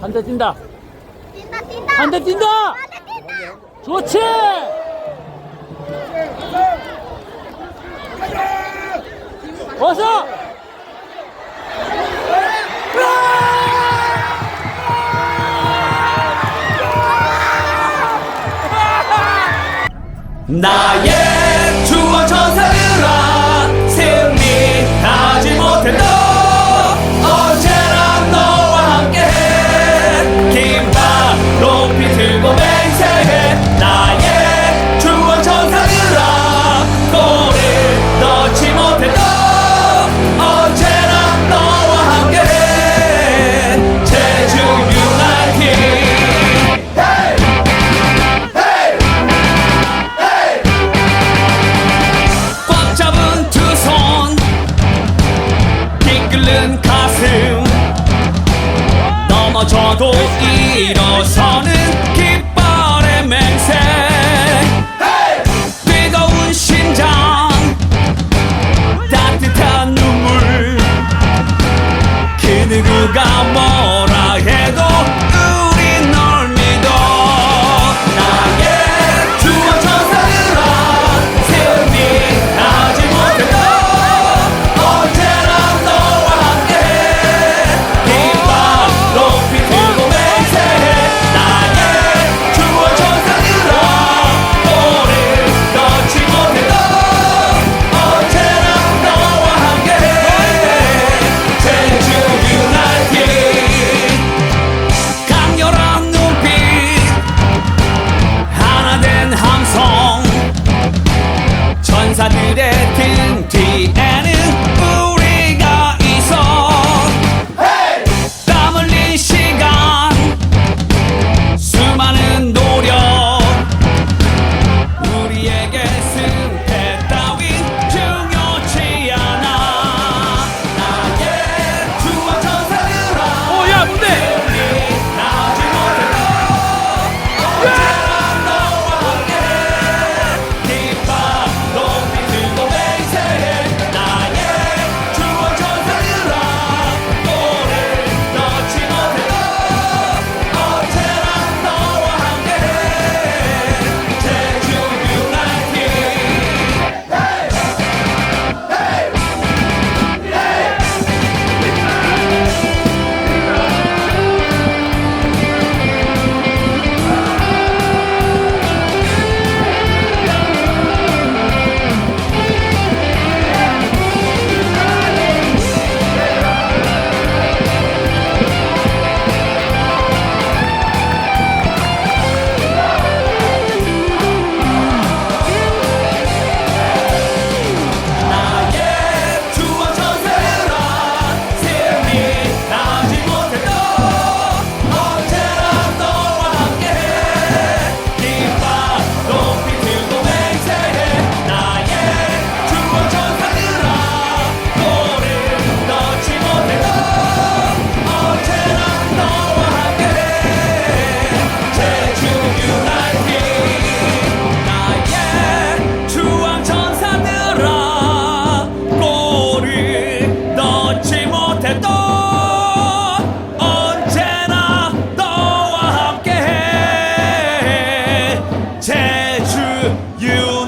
한대 뛴다. 뛴다 뛴다 한대 뛴다. 한대 뛴다 좋지. 어서. 나의 도 일어서는 깃발의 맹세. 뜨거운 심장 따뜻한 눈물. 그 누구가 뭐 esquecer. You